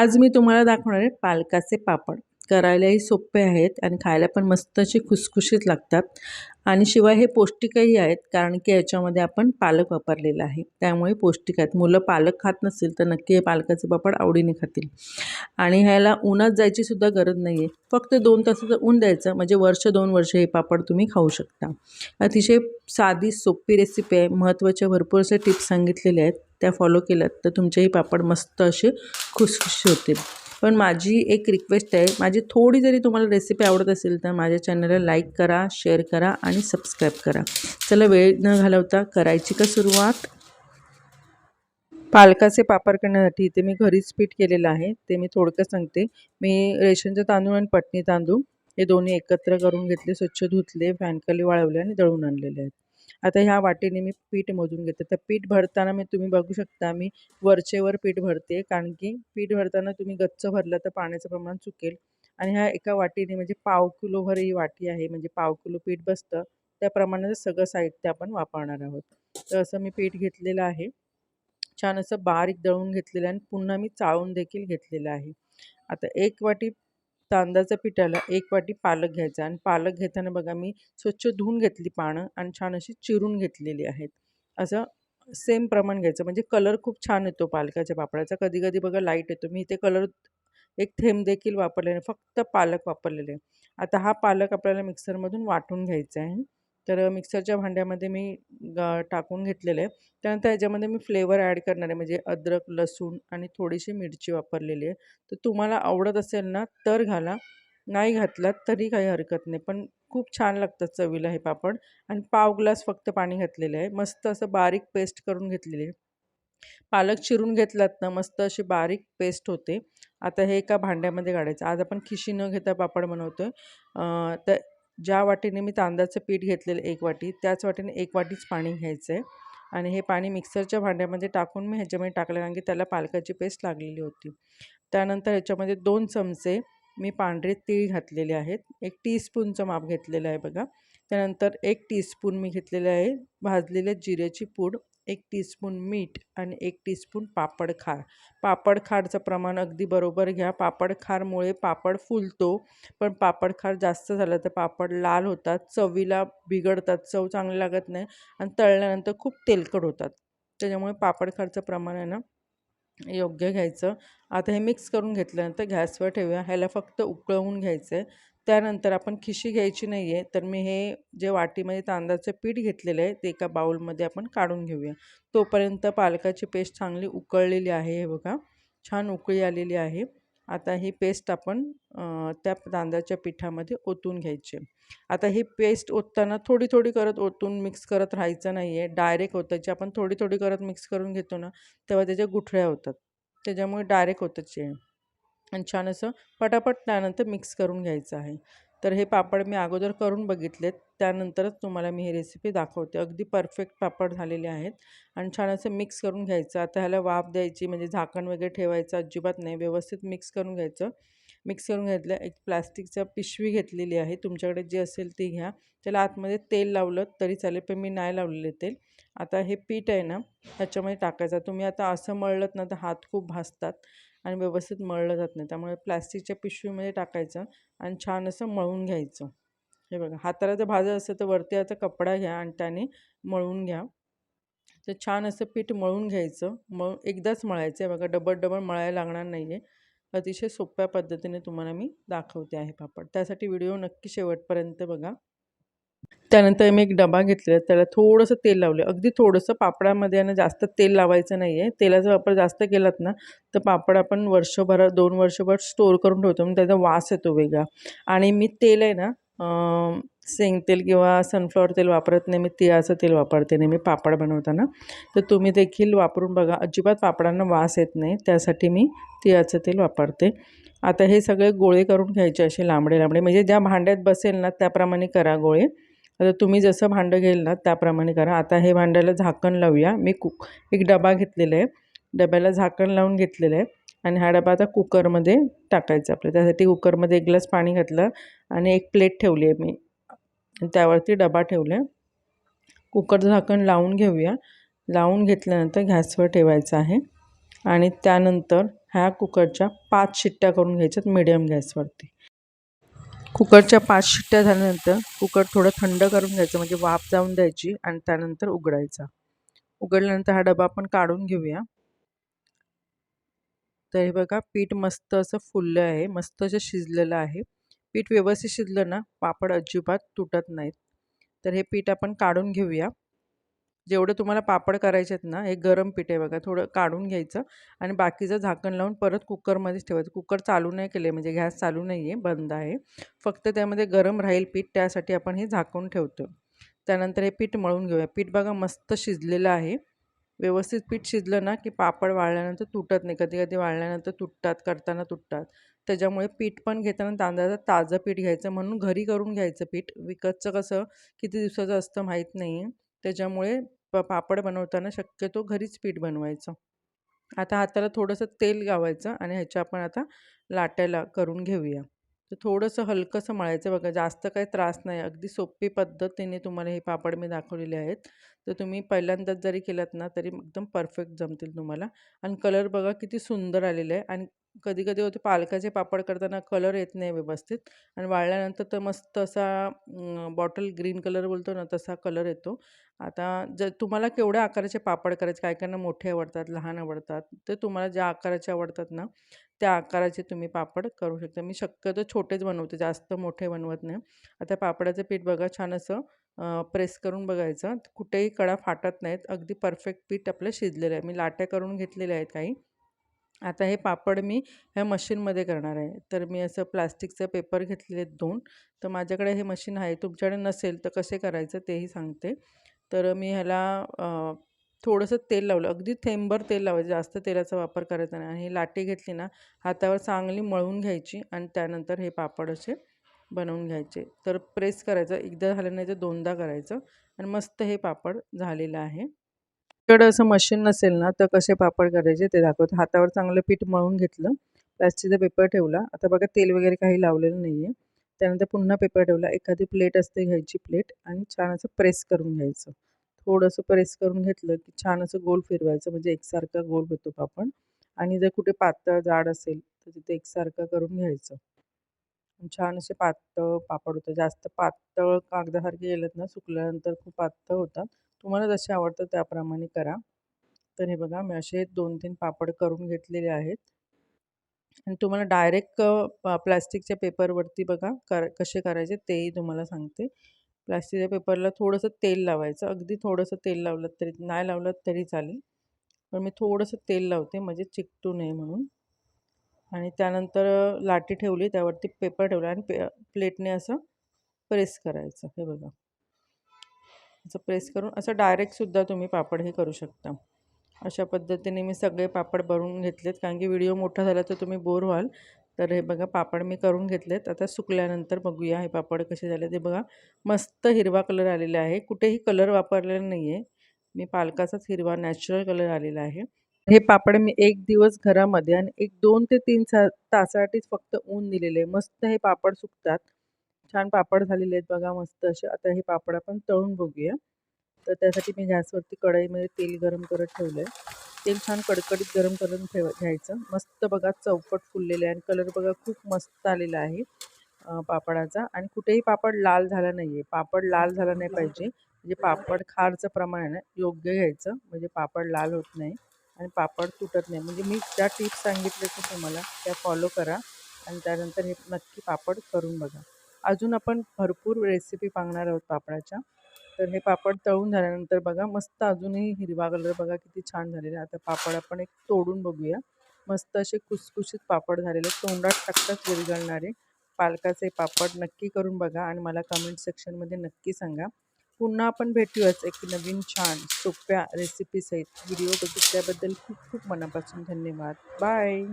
आज मी तुम्हाला दाखवणार आहे पालकाचे पापड. करायलाही सोपे आहेत आणि खायला पण मस्त असे खुसखुशीत लागतात. आणि शिवाय हे पौष्टिकही आहेत कारण की याच्यामध्ये आपण पालक वापरलेला आहे. त्यामुळे पौष्टिक आहेत. मुलं पालक खात नसतील तर नक्की हे पालकाचे पापड आवडीने खातील. आणि ह्याला उन्हात जायची सुद्धा गरज नाही आहे फक्त दोन तासाचं ऊन द्यायचं म्हणजे वर्ष दोन वर्ष हे पापड तुम्ही खाऊ शकता. अतिशय साधी सोपी रेसिपी आहे. महत्त्वाच्या भरपूर असे टिप्स सांगितलेले आहेत. त्या फॉलो केल्यात तर तुमचेही पापड मस्त असे खुसखुशी होतील. पण माझी एक रिक्वेस्ट आहे. माझी थोडी जरी तुम्हाला रेसिपी आवडत असेल तर माझ्या चॅनलला लाईक करा शेअर करा आणि सबस्क्राईब करा. चला वेळ न घालवता करायची का सुरुवात? पालकाचे पापड करण्यासाठी इथे मी घरीच पीठ केलेलं आहे. ते मी थोडकं सांगते. मी रेशनचं तांदूळ आणि पटणी तांदूळ हे दोन्ही एकत्र करून घेतले स्वच्छ धुतले फॅनखाली वाळवले आणि दळून आणलेले आहेत. आता ह्या वाटीने मी पीठ मोजून घेते. तर पीठ भरताना मी तुम्ही बघू शकता मी वरचेवर पीठ भरते. कारण की पीठ भरताना तुम्ही गच्च भरलं तर पाण्याचं प्रमाण चुकेल. आणि ह्या एका वाटीने म्हणजे पाव किलोभर ही वाटी आहे म्हणजे पाव किलो पीठ बसतं. त्याप्रमाणे सगळं साहित्य आपण वापरणार आहोत. तर असं मी पीठ घेतलेलं आहे. छान असं बारीक दळून घेतलेलं आहे आणि पुन्हा मी चाळून देखील घेतलेलं आहे. आता एक वाटी तांदळाच्या पिठाला एक वाटी पालक घ्यायचा आणि पालक घेताना बघा मी स्वच्छ धुवून घेतली पानं आणि छान अशी चिरून घेतलेली आहेत. असं सेम प्रमाण घ्यायचं. म्हणजे कलर खूप छान येतो पालकाच्या पापडाचा कधी कधी बघा लाइट येतो. मी इथे कलर एक थेंब देखील वापरलेले फक्त पालक वापरलेले आता हा पालक आपल्याला मिक्सरमधून वाटून घ्यायचा आहे. तर मिक्सरच्या भांड्यामध्ये मी गा टाकून घेतलेलं आहे. त्यानंतर याच्यामध्ये मी फ्लेवर ॲड करणार आहे. म्हणजे अद्रक लसूण आणि थोडीशी मिरची वापरलेली आहे. तर तुम्हाला आवडत असेल ना तर घाला. नाही घातलात तरी काही हरकत नाही. पण खूप छान लागतात चवीला हे पापड. आणि पाव ग्लास फक्त पाणी घातलेलं आहे. मस्त असं बारीक पेस्ट करून घेतलेली आहे. पालक चिरून घेतलात ना मस्त अशी बारीक पेस्ट होते. आता हे एका भांड्यामध्ये काढायचं. आज आपण खिशी न घेता पापड बनवतो आहे तर ज्या वाटीने मी तांदळाचं पीठ घेतलेलं एक वाटी त्याच वाटीने एक वाटीच पाणी घ्यायचं आहे आणि हे पाणी मिक्सरच्या भांड्यामध्ये टाकून मी ह्याच्यामध्ये टाकलं कारण की त्याला पालकाची पेस्ट लागलेली होती. त्यानंतर ह्याच्यामध्ये दोन चमचे मी पांढरे तीळ घातलेले आहेत. एक टीस्पूनचं माप घेतलेलं आहे बघा. त्यानंतर एक टीस्पून मी घेतलेलं आहे भाजलेल्या जिऱ्याची पूड. एक टीस्पून मीठ आणि एक टीस्पून पापड खार. पापड खारचं प्रमाण अगदी बरोबर घ्या. पापड खारमुळे पापड फुलतो पण पापड खार जास्त झालं तर पापड लाल होतात चवीला बिघडतात चव चांगली लागत नाही आणि तळल्यानंतर खूप तेलकट होतात. त्याच्यामुळे पापड खारचं प्रमाण आहे ना योग्य घ्यायचं. आता हे मिक्स करून घेतल्यानंतर गॅसवर ठेवूया. ह्याला फक्त उकळवून घ्यायचं आहे त्यानंतर आपण खिशी घ्यायची नाही आहे तर मी हे जे वाटीमध्ये तांदळाचं पीठ घेतलेलं आहे ते एका बाऊलमध्ये आपण काढून घेऊया. तोपर्यंत पालकाची पेस्ट चांगली उकळलेली आहे हे बघा. छान उकळी आलेली आहे. आता ही पेस्ट आपण त्या तांदळाच्या पिठामध्ये ओतून घ्यायची. आता ही पेस्ट ओतताना थोडी थोडी करत ओतून मिक्स करत राहायचं नाही आहे डायरेक्ट ओतायची आपण थोडी थोडी करत मिक्स करून घेतो ना तेव्हा त्याच्या गुठळ्या होतात. त्याच्यामुळे डायरेक्ट ओतायची आहे. आणि छान असं पटापट त्यानंतर मिक्स करून घ्यायचं आहे. तर हे पापड मी अगोदर करून बघितलेत त्यानंतरच तुम्हाला मी ही रेसिपी दाखवते. अगदी परफेक्ट पापड झालेले आहेत आणि छान असं मिक्स करून घ्यायचं. आता ह्याला वाफ द्यायची म्हणजे झाकण वगैरे ठेवायचं अजिबात नाही व्यवस्थित मिक्स करून घ्यायचं. मिक्स करून घेतलं एक प्लास्टिकचा पिशवी घेतलेली आहे. तुमच्याकडे जी असेल ती घ्या. त्याला आतमध्ये तेल लावलं तरी चालेल पण मी नाही लावलेले तेल. आता हे पीठ आहे ना त्याच्यामध्ये टाकायचं. तुम्ही आता असं मळलं ना तर हात खूप भासतात. आणि व्यवस्थित मळलं जात नाही. त्यामुळे प्लॅस्टिकच्या पिशवीमध्ये टाकायचं आणि छान असं मळून घ्यायचं. हे बघा हाताला जर भाजं असेल तर वरती आता कपडा घ्या आणि त्याने मळून घ्या. तर छान असं पीठ मळून घ्यायचं. मळ एकदाच मळायचं आहे बघा डबल डबल मळायला लागणार नाही आहे अतिशय सोप्या पद्धतीने तुम्हाला मी दाखवते आहे पापड. त्यासाठी व्हिडिओ नक्की शेवटपर्यंत बघा. त्यानंतर मी एक डबा घेतलेला त्याला थोडंसं तेल लावलं. अगदी थोडंसं पापडामध्ये आणि जास्त तेल लावायचं नाही आहे तेलाचा वापर जास्त केलात ना तर पापड आपण वर्षभर दोन वर्षभर स्टोअर करून ठेवतो. म्हणजे त्याचा वास येतो वेगळा. आणि मी तेल आहे ना शेंगतेल किंवा सनफ्लॉवर तेल वापरत नाही. मी तिळाचं तेल वापरते नेहमी पापड बनवताना. तर तुम्ही देखील वापरून बघा. अजिबात पापडांना वास येत नाही. त्यासाठी मी तिळाचं तेल वापरते. आता हे सगळे गोळे करून घ्यायचे असे लांबडे लांबडे म्हणजे ज्या भांड्यात बसेल ना त्याप्रमाणे करा गोळे. आता तुम्ही जसं भांडं घेईल ना त्याप्रमाणे करा. आता हे भांड्याला झाकण लावूया. मी कुक एक डबा घेतलेला आहे. डब्याला झाकण लावून घेतलेलं आहे. आणि हा डबा आता कुकरमध्ये टाकायचा आपल्या त्यासाठी कुकरमध्ये एक ग्लास पाणी घातलं आणि एक प्लेट ठेवली आहे मी. त्यावरती डबा ठेवला आहे. कुकरचं झाकण लावून घेऊया. लावून घेतल्यानंतर गॅसवर ठेवायचं आहे. आणि त्यानंतर ह्या कुकरच्या पाच शिट्ट्या करून घ्यायच्यात मिडियम गॅसवरती. कुकरच्या पाच शिट्ट्या झाल्यानंतर कुकर थोडं थंड करून घ्यायचं म्हणजे वाफ जाऊन द्यायची आणि त्यानंतर उघडायचा. उघडल्यानंतर हा डबा आपण काढून घेऊया. तर हे बघा पीठ मस्त असं फुललं आहे मस्त असं शिजलेलं आहे. पीठ व्यवस्थित शिजलं ना पापड अजिबात तुटत नाहीत. तर हे पीठ आपण काढून घेऊया. जेवढं तुम्हाला पापड करायचे आहेत ना हे गरम पीठ आहे बघा थोडं काढून घ्यायचं आणि बाकीचं झाकण लावून परत कुकरमध्येच ठेवायचं. कुकर चालू नाही केले म्हणजे गॅस चालू नाही आहे बंद आहे. फक्त त्यामध्ये गरम राहील पीठ त्यासाठी आपण हे झाकून ठेवतो. त्यानंतर हे पीठ मळून घेऊया. पीठ बघा मस्त शिजलेलं आहे. व्यवस्थित पीठ शिजलं ना की पापड वाळल्यानंतर तुटत नाही. कधी कधी वाळल्यानंतर तुटतात करताना तुटतात. त्याच्यामुळे पीठ पण घेताना तांदळाचं ताजं पीठ घ्यायचं म्हणून घरी करून घ्यायचं पीठ. विकतचं कसं किती दिवसाचं असतं माहीत नाही. त्याच्यामुळे प पापड बनवताना शक्यतो घरीच पीठ बनवायचं. आता हाताला थोडंसं तेल गावायचं आणि ह्याच्या आपण आता लाटायला करून घेऊया. तर थोडंसं हलकंसं मळायचं बघा जास्त काही त्रास नाही. अगदी सोपी पद्धतीने तुम्हाला हे पापड मी दाखवलेले आहेत. तर तुम्ही पहिल्यांदाच जरी केलात ना तरी एकदम परफेक्ट जमतील तुम्हाला. आणि कलर बघा किती सुंदर आलेला आहे. आणि कधी कधी होते पालकाचे पापड करताना कलर येत नाही व्यवस्थित आणि वाळल्यानंतर तर मस्त असा बॉटल ग्रीन कलर बोलतो ना तसा कलर येतो. आता जर तुम्हाला केवढ्या आकाराचे पापड करायचे काय काहींना मोठे आवडतात लहान आवडतात ते तुम्हाला ज्या आकाराचे आवडतात ना त्या आकाराचे तुम्ही पापड करू शकता. मी शक्यतो छोटेच बनवते जास्त मोठे बनवत नाही. आता पापडाचं पीठ बघा छान असं प्रेस करून बघायचं. कुठेही कडा फाटत नाहीत. अगदी परफेक्ट पीठ आपलं शिजलेलं आहे. मी लाट्या करून घेतलेल्या आहेत काही. आता हे पापड मी ह्या मशीनमध्ये करणार आहे. तर मी असं प्लास्टिकचं पेपर घेतलेले आहेत दोन. तर माझ्याकडे हे मशीन आहे. तुमच्याकडे नसेल तर कसे करायचं तेही सांगते. तर मी ह्याला थोडंसं तेल लावलं. अगदी थेंबर तेल लावायचं. जास्त तेलाचा वापर करायचा नाही. आणि ही लाटी घेतली ना हातावर चांगली मळून घ्यायची आणि त्यानंतर हे पापड असे बनवून घ्यायचे. तर प्रेस करायचं. एकदा झालं नाही तर दोनदा करायचं. आणि मस्त हे पापड झालेलं आहे. तुमच्याकडे असं मशीन नसेल ना तर कसे पापड करायचे ते दाखवत. हातावर चांगलं पीठ मळून घेतलं प्लास्टिकचा पेपर ठेवला. आता बघा तेल वगैरे काही लावलेलं नाही आहे त्यानंतर पुन्हा पेपर ठेवला. एखादी प्लेट असते घ्यायची प्लेट आणि छान असं प्रेस करून घ्यायचं. थोडंसं प्रेस करून घेतलं की छान असं गोल फिरवायचं. म्हणजे एकसारखा गोल होतो पापड. आणि जर कुठे पातळ जाड असेल तर तिथे एकसारखं करून घ्यायचं. छान असे पातळ पापड होतं जास्त पातळ कागदासारखे गेलेत ना सुकल्यानंतर खूप पातळ होतात. तुम्हाला जसे आवडतं त्याप्रमाणे करा. तर हे बघा मी असे दोन तीन पापड करून घेतलेले आहेत. आणि तुम्हाला डायरेक्ट प्लॅस्टिकच्या पेपरवरती बघा कर कसे करायचे तेही तुम्हाला सांगते. प्लॅस्टिकच्या पेपरला थोडंसं तेल लावायचं. अगदी थोडंसं तेल लावलं तरी नाही लावलं तरी चालेल. पण मी थोडंसं तेल लावते म्हणजे चिकटू नये म्हणून. आणि त्यानंतर लाटी ठेवली त्यावरती पेपर ठेवला आणि पे प्लेटने असं प्रेस करायचं. हे बघा. असं प्रेस करून असं डायरेक्टसुद्धा तुम्ही पापड हे करू शकता. अशा पद्धतीने मी सगळे पापड बनवून घेतलेत. कारण की व्हिडिओ मोठा झाला तर तुम्ही बोर व्हाल. तर हे बघा पापड मी करून घेतलेत. आता सुकल्यानंतर बघूया हे पापड कसे झाले. ते बघा मस्त हिरवा कलर आलेला आहे. कुठेही कलर वापरलेला नाही आहे मी पालकाचाच हिरवा नॅचरल कलर आलेला आहे. हे पापड मी एक दिवस घरामध्ये आणि एक दोन ते तीन तासासाठीच फक्त ऊन दिलेले आहे. मस्त हे पापड सुकतात. छान पापड झालेले आहेत बघा मस्त असे. आता हे पापड आपण तळून बघूया. तर त्यासाठी मी गॅसवरती कढईमध्ये तेल गरम करत ठेवलं आहे तेल छान कडकडीत गरम करून ठेव घ्यायचं. मस्त बघा चौपट फुललेले आहे आणि कलर बघा खूप मस्त आलेला आहे पापडाचा. आणि कुठेही पापड लाल झाला नाही आहे पापड लाल झाला नाही पाहिजे. म्हणजे पापड खारचं प्रमाण आहे ना योग्य घ्यायचं. म्हणजे पापड लाल होत नाही आणि पापड तुटत नाही. म्हणजे मी ज्या टिप्स सांगितले की तुम्हाला त्या फॉलो करा आणि त्यानंतर हे नक्की पापड करून बघा. अजून आपण भरपूर रेसिपी पाहणार आहोत पापडाच्या. तर हे पापड तळून झाल्यानंतर बघा मस्त अजूनही हिरवा कलर बघा किती छान झालेला आता पापड आपण एक तोडून बघूया. मस्त असे कुसकुशीत पापड झालेले तोंडात टाकताच विरघळणारे पालकाचे पापड नक्की करून बघा आणि मला कमेंट सेक्शनमध्ये नक्की सांगा. पुन्हा आपण भेटूयाच एक नवीन छान सोप्या रेसिपीसहित व्हिडिओ बघितल्याबद्दल खूप खूप मनापासून धन्यवाद. बाय